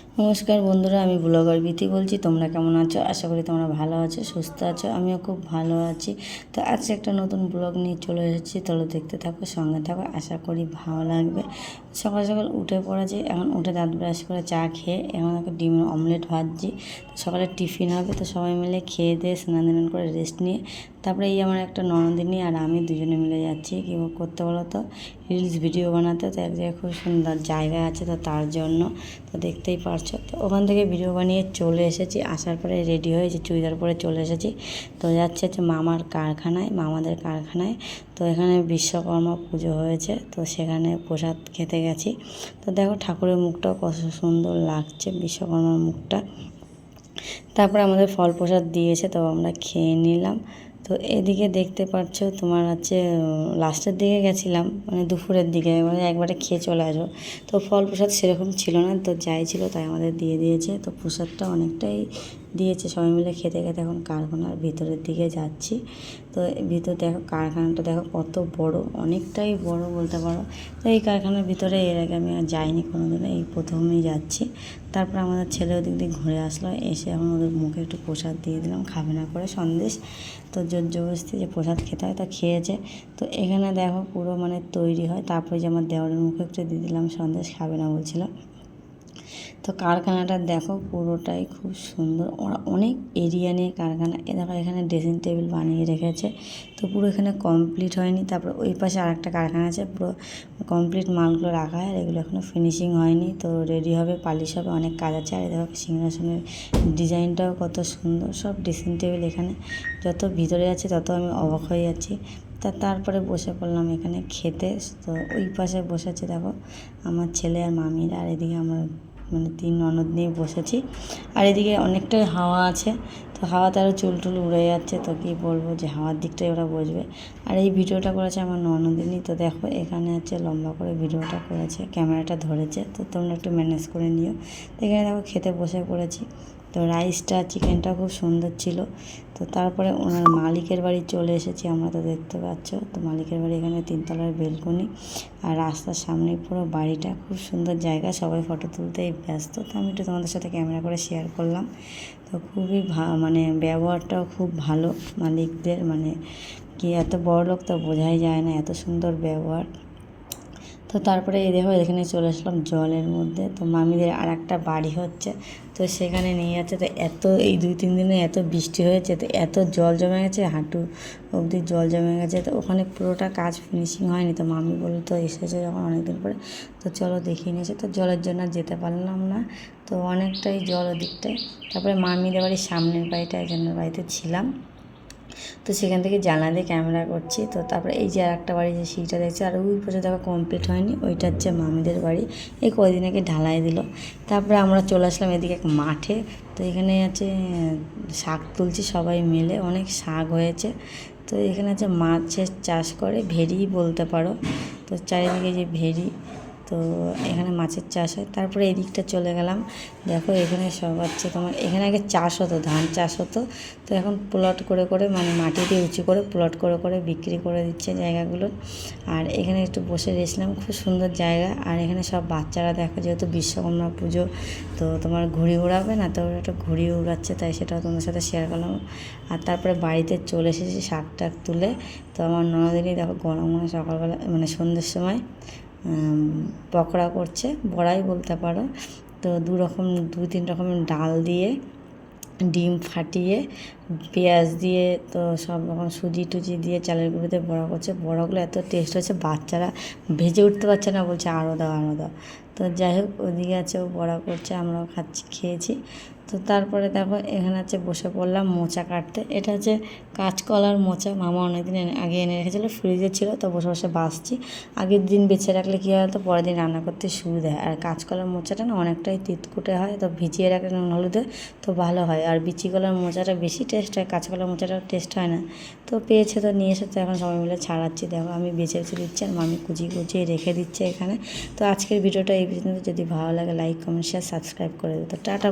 নমস্কার বন্ধুরা, আমি ব্লগার বিতি বলছি। তোমরা কেমন আছো? আশা করি তোমরা ভালো আছো, সুস্থ আছো। আমিও খুব ভালো আছি। তো আজকে একটা নতুন ব্লগ নিয়ে চলে এসেছি। তাহলে দেখতে থাকো, সঙ্গে থাকো। আশা করি ভালো লাগবে। সকাল সকাল উঠে পড়েছি। এখন উঠে দাঁত ব্রাশ করে চা খেয়ে এখন একটা ডিমের অমলেট ভাজছি। সকালে টিফিন হবে। তো সবাই মিলে খেয়ে দিয়ে স্নান করে রেস্ট নিয়ে তারপরে এই আমার একটা ননদিনী আর আমি দুজনে মিলে যাচ্ছি, কী করতে বলো তো? রিলস ভিডিও বানাতে, তো এক জায়গায় খুব সুন্দর জায়গা আছে তো তার জন্য, তো দেখতেই পারছ। তো ওখান থেকে ভিডিও বানিয়ে চলে এসেছি, আসার পরে রেডি হয়েছি, চুড়িদার পরে চলে এসেছি। তো যাচ্ছে হচ্ছে মামার কারখানায়, মামাদের কারখানায়। তো এখানে বিশ্বকর্মা পুজো হয়েছে, তো সেখানে প্রসাদ খেতে গেছি। তো দেখো ঠাকুরের মুখটাও কত সুন্দর লাগছে, বিশ্বকর্মার মুখটা। তারপরে আমাদের ফল প্রসাদ দিয়েছে, তো আমরা খেয়ে নিলাম। তো এদিকে দেখতে পাচ্ছ তোমার হচ্ছে লাস্টের দিকে গেছিলাম মানে দুপুরের দিকে মানে একবারে খেয়ে চলে আসব। তো ফল প্রসাদ সেরকম ছিল না, তো যাই ছিল তাই আমাদের দিয়ে দিয়েছে। তো প্রসাদটা অনেকটাই দিয়েছে, সবাই মিলে খেতে খেতে এখন কারখানার ভিতরের দিকে যাচ্ছি। তো ভিতর দেখো, কারখানাটা দেখো কত বড়, অনেকটাই বড় বলতে পারো। তো এই কারখানার ভিতরে এর আগে আমি আর যাইনি কোনো দিনও এই প্রথমেই যাচ্ছি। তারপর আমাদের ছেলে ওদিক দিয়ে ঘুরে আসলো, এসে এখন ওদের মুখে একটু প্রসাদ দিয়ে দিলাম, খাবে না করে সন্দেশ। তো জোর জবরদস্তি যে প্রসাদ খেতে হয় তা খেয়েছে। তো এখানে দেখো পুরো মানে তৈরি হয়, তারপরে যে আমার দেওয়ারের মুখে একটু দিয়ে দিলাম সন্দেশ, খাবে না বলছিল। তো কারখানাটা দেখো পুরোটাই খুব সুন্দর। ওরা অনেক এরিয়া নিয়ে কারখানা। এ দেখো এখানে ড্রেসিং টেবিল বানিয়ে রেখেছে। তো পুরো এখানে কমপ্লিট হয়নি। তারপর ওই পাশে আর একটা কারখানা আছে। পুরো কমপ্লিট মালগুলো রাখা হয় আর এগুলো এখনও ফিনিশিং হয়নি। তো রেডি হবে, পালিশ হবে, অনেক কাজ আছে। আর এ দেখো সিংহাসনের ডিজাইনটাও কত সুন্দর। সব ড্রেসিং টেবিল এখানে। যত ভিতরে আছে তত আমি অবাক হয়ে যাচ্ছি। তা তারপরে বসে পড়লাম এখানে খেতে। তো ওই পাশে বসেছে দেখো আমার ছেলে আর মামিরা। আর এদিকে আমার মানে তিন ননদ নিয়ে বসেছি। আর এদিকে অনেকটাই হাওয়া আছে, তো হাওয়াতে আরও চুল টুল উড়ে যাচ্ছে, তো কী বলব যে হাওয়ার দিকটাই ওরা বসবে। আর এই ভিডিওটা করেছে আমার ননদিনই তো দেখো এখানে হচ্ছে লম্বা করে ভিডিওটা করেছে, ক্যামেরাটা ধরেছে, তো তোমরা একটু ম্যানেজ করে নিও। তো এখানে দেখো খেতে বসে পড়েছি। তো রাইসটা চিকেনটা খুব সুন্দর ছিল। তো তারপরে ওনার মালিকের বাড়ি চলে এসেছি আমরা তো দেখতে পাচ্ছ। তো মালিকের বাড়ি এখানে তিনতলার বেলকনি। আর রাস্তার সামনে পুরো বাড়িটা। খুব সুন্দর জায়গা, সবাই ফটো তুলতেই ব্যস্ত। তো আমি একটু তোমাদের সাথে ক্যামেরা করে শেয়ার করলাম। তো খুবই মানে ব্যবহারটাও খুব ভালো মালিকদের। মানে কি এত বড় লোক তো বোঝাই যায় না, এত সুন্দর ব্যবহার। তো তারপরে এই দেখো, এখানে চলে আসলাম জলের মধ্যে। তো মামিদের আর একটা বাড়ি হচ্ছে, তো সেখানে নিয়ে যাচ্ছে। তো এত, এই দুই তিন দিনে এত বৃষ্টি হয়েছে, তো এত জল জমে গেছে, হাঁটু অবধি জল জমে গেছে। তো ওখানে পুরোটা কাজ ফিনিশিং হয়নি, তো মামি বলল, তো এসেছে যখন অনেকদিন পরে? তো চলো দেখিয়ে নিয়েছে। তো জলের জন্য যেতে পারলাম না, তো অনেকটাই জল ওদিকটায়। তারপরে মামিদের বাড়ির সামনের বাড়িটা, একজনের বাড়িতে ছিলাম। তো সেখান থেকে জানলা দিয়ে ক্যামেরা করছি। তো তারপরে এই যে আর একটা বাড়ি যে সিঁড়িটা দেখছি, আর ওই পাশে দেখো কমপ্লিট হয়নি। ওইটা হচ্ছে মামিদের বাড়ি এই কয়দিন আগে ঢালাই দিল। তারপরে আমরা চলে আসলাম এদিকে এক মাঠে। তো এখানে আছে, শাক তুলছি সবাই মিলে, অনেক শাক হয়েছে। তো এখানে আছে মাছের চাষ করে ভেরি বলতে পারো। তো চারিদিকে যে ভেরি তো এখানে মাছের চাষ হয়। তারপরে এদিকটা চলে গেলাম। দেখো এখানে সব হচ্ছে তোমার, এখানে আগে চাষ হতো, ধান চাষ হতো। তো এখন প্লট করে করে মানে মাটি দিয়ে উঁচু করে প্লট করে করে বিক্রি করে দিচ্ছে জায়গাগুলো। আর এখানে একটু বসে রেছিলাম খুব সুন্দর জায়গা। আর এখানে সব বাচ্চারা দেখো, যেহেতু বিশ্বকর্মা পুজো, তো তোমার ঘুড়ি উড়াবে না, তো ওরা একটা ঘুড়ি উড়াচ্ছে, তাই সেটাও তোমাদের সাথে শেয়ার করলাম। আর তারপরে বাড়িতে চলে এসেছি শাক টাক তুলে। তো আমার ননদিনই দেখো গরম গরম সকালবেলা মানে সন্ধ্যের সময় পকোড়া করছে, বড়াই বলতে পারো। তো দু রকম, দু তিন রকমের ডাল দিয়ে, ডিম ফাটিয়ে, পেঁয়াজ দিয়ে, তো সব রকম সুজি টুজি দিয়ে চালের গুঁড়োতে বড়া করছে। বড়াগুলো এত টেস্ট হচ্ছে, বাচ্চারা ভেজে উঠতে পারছে না, বলছে আরও দাও আরও দাও। তো যাই হোক, ওদিকে আছে, ও বড়া করছে, আমরাও খাচ্ছি, খেয়েছি। তো তারপরে দেখো, এখানে হচ্ছে বসে পড়লাম মোচা কাটতে। এটা হচ্ছে কাঁচকলার মোচা। মামা অনেকদিন আগে এনে রেখেছিলো, ফ্রিজে ছিল, তো বসে বসে বাসছি আগের দিন বেছে রাখলে কী হয় তো পরের দিন রান্না করতে সুবিধা হয়। আর কাঁচকলার মোচাটা না অনেকটাই তিতকুটে হয়, তো ভিজিয়ে রাখলে নুন, হলুদে তো ভালো হয়। আর বিচি কলার মোচাটা বেশি টেস্ট হয়, কাঁচকলার মোচাটা টেস্ট হয় না। তো পেয়েছে তো, নিয়ে এসে তো এখন সবাই মিলে ছাড়াচ্ছি। দেখো, আমি বেছে বেছে দিচ্ছি আর মামি কুচি কুচিয়ে রেখে দিচ্ছে এখানে। তো আজকের ভিডিওটা এই পর্যন্ত। যদি ভালো লাগে লাইক কমেন্ট শেয়ার সাবস্ক্রাইব করে দেবো তো টাটা